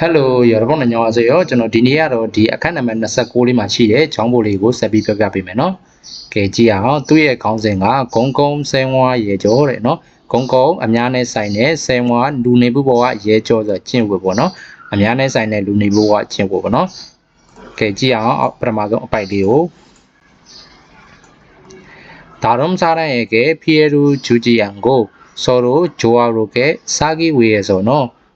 Hello ရောဘုန်းညောင်းအစေရောကျွန်တော်ဒီနေ့ကတော့ဒီအခန်းနံပါတ်26လေးမှာရှိတဲ့ချောင်းပိုလေးကိုဆက်ပြီးပြောပြပေးမယ်နော်။ကဲကြည့်အောင်သူ့ရဲ့ခေါင်းစဉ်ကဂုံကုံစင်ဝါရေကျော်တဲ့နော်။ဂုံကုံအများနဲ့ဆိုင်တဲ့စင်ဝါလူနေဖို့ပေါ်ကရေကျော်ဆိုကျင့်ဝတ်ပေါ့နော်။အများနဲ့ဆိုင်တဲ့လူနေဖို့ကကျင့်ဝတ်ပေါ့နော်။ကဲကြည့်အောင်ပထမဆုံးအပိုက်လေးကို 다른 사람에게 피해를 주지 않고 서로 조화롭게 사기 위해서는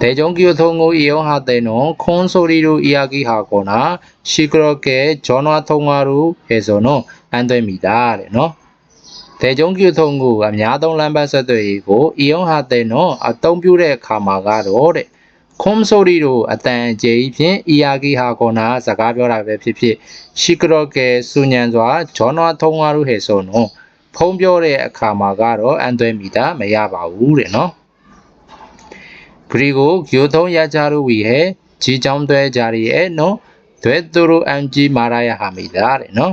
대전기요통고 이용하되는 콘소리로 이야기하거나 시끄럽게 전화통화로 해서는 안 됩니 다. 너? 대전교통구가 야동 람바서도이고 이용하되는 아동뷰의 가마가로래 콤소리로 아딴제이핀 이야기하거나 사가별하게 피피 시끄럽게 수년과 전화통화로 해서는 폰별의 가마가로 안 됩니 다. 매야바우래 너? ဂရီကိုဂီယိုသုံးရကြရူဝီဟဲဂျီချောင်းတွဲကြရီရဲ့နော်တွဲသူရိုအမ်ဂျီမာရာယဟာမီဒါတဲ့နော်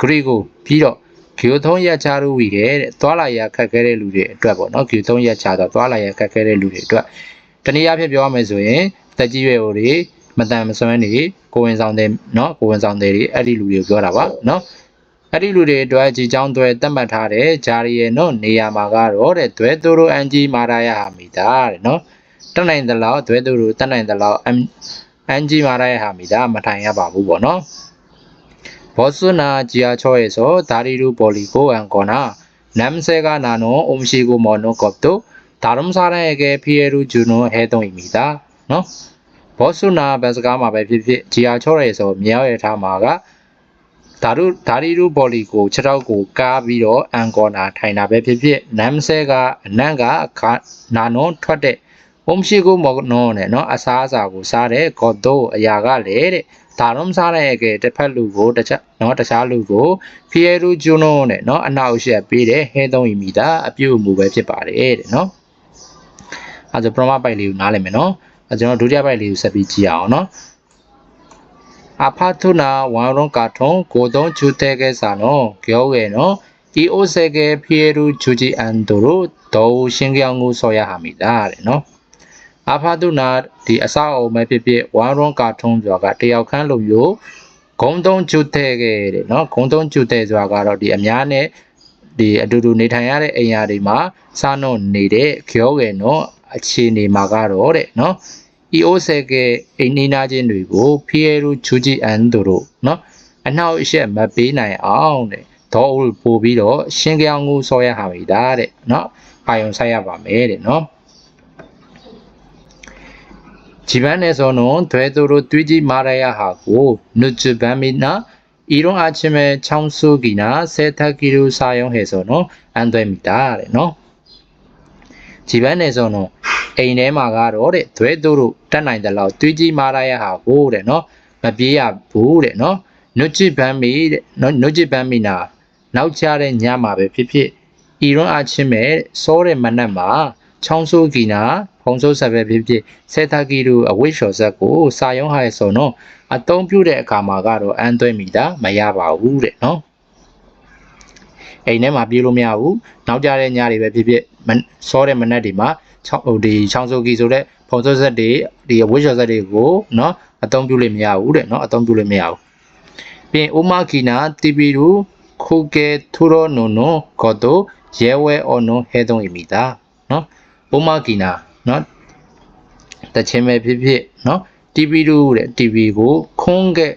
ဂရီကိုပြီးတော့ဂီယိုသုံးရကြရူဝီတဲ့သွားလာရခက်ခဲတဲ့လူတွေအတွက်ပေါ့နော်ဂီယိုသုံးရကြတော့သွားလာရခက်ခဲတဲ့လူတွေအတွက်တနည်းအားဖြင့်ပြောရမယ်ဆိုရင်တက်ကြီးရွယ်ဟိုတွေမတန်မစွမ်းတွေကိုဝင်ဆောင်တဲ့เนาะကိုဝင်ဆောင်တဲ့တွေအဲ့ဒီလူတွေကိုပြောတာပါเนาะအဲ့ဒီလူတွေအတွက်ကြီးချောင်းသွဲတတ်မှတ်ထားတဲ့ဂျာရီရဲ့เนาะနေရာမှာကတော့တဲ့သွဲသူရိုအန်ဂျီမာရာယာဟာမီတာတဲ့เนาะ တက်နိုင်သလောက်သွဲသူတို့တက်နိုင်သလောက်အန်အန်ဂျီမာရာယာဟာမီတာမထိုင်ရပါဘူးပေါ့နော်ဘောဆွနာဂျီယာချောရဲ့ဆိုဒါရီရူပေါ်လီကိုအန်ကောနာနမ်ဆေကနာနိုအုံရှိကိုမော်နိုကော့တိုဒါရမ်စာရဲကေဖီယေရူဂျူနိုဟဲတုံအီမီတာနော်ဘောဆွနာဘတ်စကားမှာပဲဖြစ်ဖြစ်ဂျီယာချောရဲ့ဆိုမြောက်ရထားမှာကဒါရုဒါရီရူဘော်လီကိုခြေထောက်ကိုကားပြီးတော့အန်ကောနာထိုင်တာပဲဖြစ်ဖြစ်နမ်ဆဲကအနန့်ကနာနွန်ထွက်တဲ့ ဝုံရှိကိုမောနောနဲ့နော်အစားအစာကိုစားတဲ့ဂေါ်တိုအရာကလေတဲ့ဒါတော့မစားတဲ့ကဲတစ်ဖက်လူကိုတစ်ချက်နော်တခြားလူကိုဖီယရူဂျူနိုနဲ့နော်အနောက်ရှက်ပေးတဲ့ဟဲသုံးဤမိတာအပြုအမူပဲဖြစ်ပါတယ်တဲ့နော်အဲဒါပရမပိုက်လေးကိုနားလည်မယ်နော်အဲကျွန်တော်ဒုတိယပိုက်လေးကိုဆက်ပြီးကြည့်အောင်နော်အဖတ်ထုနာဝါရုံကာထုံကိုတုံးချူတဲ့ကဲစာနော်ကြောရဲ့နော်ဒီအိုစေကဖီယရူဂျူဂျီအန်ဒိုရိုဒေါ်ရှင်ကြောင်ကိုဆော်ရဟာမိတာတဲ့နော် အာဖာတုနာဒီအဆောက်အအုံပဲဖြစ်ဖြစ်ဝမ်ရွန်ကာထုံးဆိုတာကတယောက်ခန်းလိုမျိုးဂုံတုံးကျုတဲ့ခဲ့တဲ့နော်ဂုံတုံးကျုတဲ့ဆိုတာကတော့ဒီအများနဲ့ဒီအတူတူနေထိုင်ရတဲ့အိမ်ယာတွေမှာစားနှုတ်နေတဲ့ကျောငယ်နော်အခြေအနေမှာကတော့တဲ့နော် EOS ကအိမ်နီးနားချင်းတွေကိုဖီယေရူချူဂျီအန်တို့နော်အနောက်အရှက်မပေးနိုင်အောင်တဲ့တော့ပို့ပြီးတော့ရှင်းကြောင်ကိုဆောရဟာမိတာတဲ့နော်အာယုံဆိုင်ရပါမယ်တဲ့နော် ဂျီပန်နယ်စောနွန်ဒွဲသူရိုတွေးကြီးမာရယာဟာကိုနုဂျပန်မီနာအီရွန်အချင်းမဲချောင်းဆူကီနာဆဲသက်ကီရူစာယုံဟဲစောနွန်အန်သွဲမီတာတဲ့နော်ဂျီပန်နယ်စောနွန်အိမ်ထဲမှာကတော့တဲ့ဒွဲသူရိုတက်နိုင်တယ်လို့တွေးကြီးမာရယာဟာကိုတဲ့နော်မပြေးရဘူးတဲ့နော်နုဂျပန်မီတဲ့နုဂျပန်မီနာနောက်ချတဲ့ညမှာပဲဖြစ်ဖြစ်အီရွန်အချင်းမဲစောတဲ့မနက်မှာချောင်းဆူကီနာ ဖုံဆိုးဆက်ပဲဖြစ်ဖြစ်စေတာကီတို့အဝိရှော်ဆက်ကိုစာယုံဟာဆိုတော့အတုံးပြုတဲ့အခါမှာကတော့အန်သွဲမိတာမရပါဘူးတဲ့နော်အိမ်ထဲမှာပြေးလို့မရဘူးနောက်ကြတဲ့ညတွေပဲဖြစ်ဖြစ်စောတဲ့မနက်တွေမှာချောင်းဟိုဒီချောင်းဆိုကီဆိုတဲ့ဖုံဆိုးဆက်တွေဒီအဝိရှော်ဆက်တွေကိုနော်အတုံးပြုလို့မရဘူးတဲ့နော်အတုံးပြုလို့မရဘူးပြီးအိုမာကီနာတီပီရူခုကေထူရောနိုနိုကောတိုရဲဝဲအော်နိုဟဲတုံးအီမီတာနော်အိုမာကီနာ เนาะတခြင်းပဲဖြစ်ဖြစ်เนาะ TV တို့တဲ့ TV ကိုခွန်းကဲ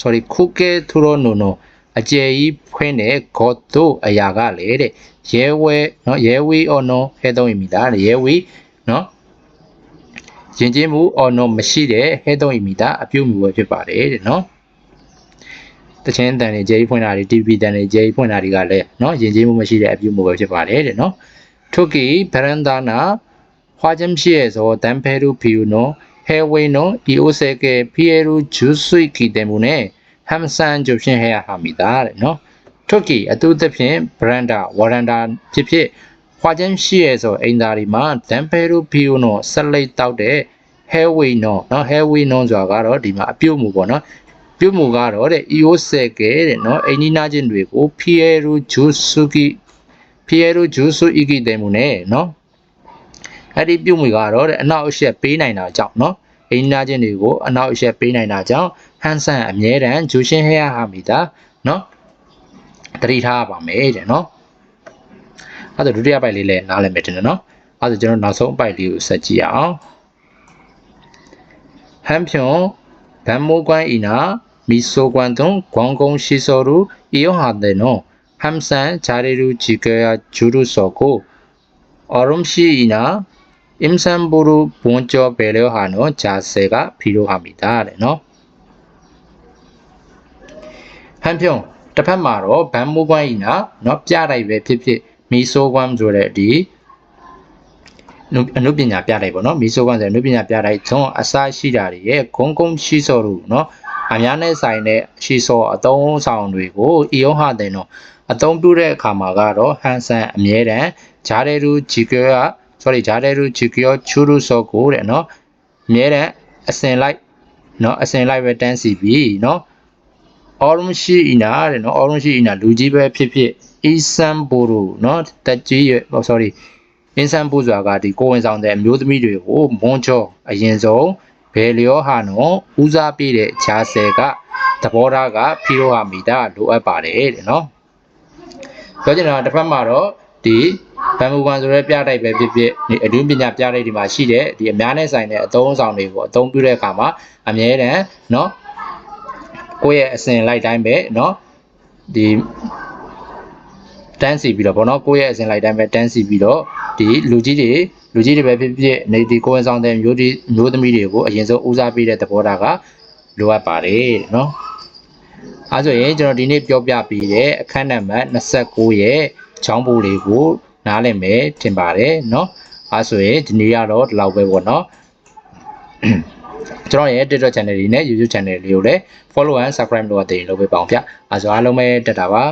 sorry ခုကဲသူရောနိုနိုအကျယ်ကြီးဖွင့်တဲ့ဂေါ်တို့အရာကလေတဲ့ရဲဝဲเนาะရဲဝေးအော်နော်ဟဲသုံးမိတာရဲဝေးเนาะယဉ်ကျေးမှုအော်နော်မရှိတဲ့ဟဲသုံးမိတာအပြုတ်မှုပဲဖြစ်ပါတယ်တဲ့เนาะတခြင်းတန်တွေဂျေးဖွင့်တာတွေ TV တန်တွေဂျေးဖွင့်တာတွေကလည်းเนาะယဉ်ကျေးမှုမရှိတဲ့အပြုတ်မှုပဲဖြစ်ပါတယ်တဲ့เนาะထို့ကိဗရန်ဒါနာ 화장실에서 담배를 피우는 해외노 이오세게 피에루 주수이기 때문에 항상 조심해야 합니다. နော် 특히 어떤 브랜드 워란다 ဖြစ်ဖြစ် 화장실에서 인다리만 템페루 피우노 설레တောက်တဲ့ 해외노 နော် 해외노 ဆိုတာကတော့ဒီမှာအပြုတ်မှုပေါ့နော်ပြုတ်မှုကတော့တဲ့ 이오세게 တဲ့နော်အိနီနာချင်းတွေကို 피에루 주수기 피에루 주수이기 때문에 နော် အဲ့ဒီပြုတ်မှုကတော့တဲ့အနောက်အရှက်ပေးနိုင်တာကြောင့်နော်အိမ်နာချင်းတွေကိုအနောက်အရှက်ပေးနိုင်တာကြောင့်ဟန်ဆန်အမြဲတမ်းဂျူရှင်းဟဲရဟာမီတာနော်တတိထားပါမယ်တဲ့နော်အဲ့ဒါဒုတိယပိုက်လေးလည်းနားလည်မယ်တင်တယ်နော်အဲ့ဒါကျွန်တော်နောက်ဆုံးအပိုက်လေးကိုဆက်ကြည့်အောင်ဟန်ဖြွန်ဗန်မိုးကွမ်းဤနာမီဆိုကွမ်တွန်ဂွန်ကုံရှိစောရူဤယောဟာတဲ့နော်ဟမ်ဆန်ဂျာရီရူဂျီကယာဂျူရူစောကိုအော်ရုံရှိဤနာ 임산부루 본저 배려하는 자세가 필요합니다. တဲ့နော် 한편 တစ်ဖက်မှာတော့ဗန်မိုးကွမ်းဤနာเนาะပြတိုက်ပဲဖြစ်ဖြစ်မီဆိုကွမ်းဆိုတဲ့ဒီအနုပညာပြတိုက်ပေါ့နော်မီဆိုကွမ်းဆိုတဲ့အနုပညာပြတိုက်သွန်အစားရှိတာတွေရဲ့ဂုံဂုံရှိစော်လို့เนาะအများနဲ့ဆိုင်တဲ့ရှိစော်အတုံးဆောင်တွေကိုအီယုံဟာတဲ့နော်အတုံးပြုတဲ့အခါမှာကတော့ဟန်ဆန်အမြဲတမ်းဂျာရဲရူဂျီကက sorry ဂျာတဲရူချီကီယောချူရူဆော့ကိုတဲ့နော်အမြဲတမ်းအစင်လိုက်နော်အစင်လိုက်ပဲတန်းစီပြီးနော်အော်ရုံရှိအီနာတဲ့နော်အော်ရုံရှိအီနာလူကြီးပဲဖြစ်ဖြစ်အီဆန်ဘိုရူနော်တက်ကြီးရဲ့ sorry အင်းဆန်ဘိုဆိုတာကဒီကိုဝင်ဆောင်တဲ့အမျိုးသမီးတွေကိုမွန်ချောအရင်ဆုံးဘယ်လျောဟာနော်ဦးစားပေးတဲ့ဂျာဆယ်ကသဘောထားကဖီရိုဟာမီတာလိုအပ်ပါတယ်တဲ့နော်ပြောချင်တာတစ်ဖက်မှာတော့ဒီ ဘမ်ဘူကန်ဆိုတဲ့ပြတိုက်ပဲဖြစ်ဖြစ်ဒီအဒုပညာပြတိုက်ဒီမှာရှိတဲ့ဒီအများနဲ့ဆိုင်တဲ့အသုံးအဆောင်တွေကိုအသုံးပြုတဲ့အခါမှာအမြဲတမ်းเนาะကိုယ့်ရဲ့အစဉ်လိုက်တိုင်းပဲเนาะဒီတန်းစီပြီးတော့ဗောနော်ကိုယ့်ရဲ့အစဉ်လိုက်တိုင်းပဲတန်းစီပြီးတော့ဒီလူကြီးတွေလူကြီးတွေပဲဖြစ်ဖြစ်နေဒီကိုယ်ဝန်ဆောင်တဲ့မျိုးဒီမျိုးသမီးတွေကိုအရင်ဆုံးဦးစားပေးတဲ့သဘောထားကလိုအပ်ပါတယ်เนาะအဲဆိုရင်ကျွန်တော်ဒီနေ့ပြောပြပေးတဲ့အခန်းနံပါတ်29ရဲ့ချောင်းပူလေးကို နားလည်မယ်ထင်ပါတယ်เนาะအဲဆိုရင်ဒီနေ့ကတော့ဒီလောက်ပဲပေါ့เนาะကျွန်တော်ရဲ့ TikTok channel လေးနဲ့ YouTube channel လေးကိုလည်း follow and subscribe လုပ်ရတဲ့လုပ်ပေးပါအောင်ဗျအဲဆိုအားလုံးပဲတက်တာပါ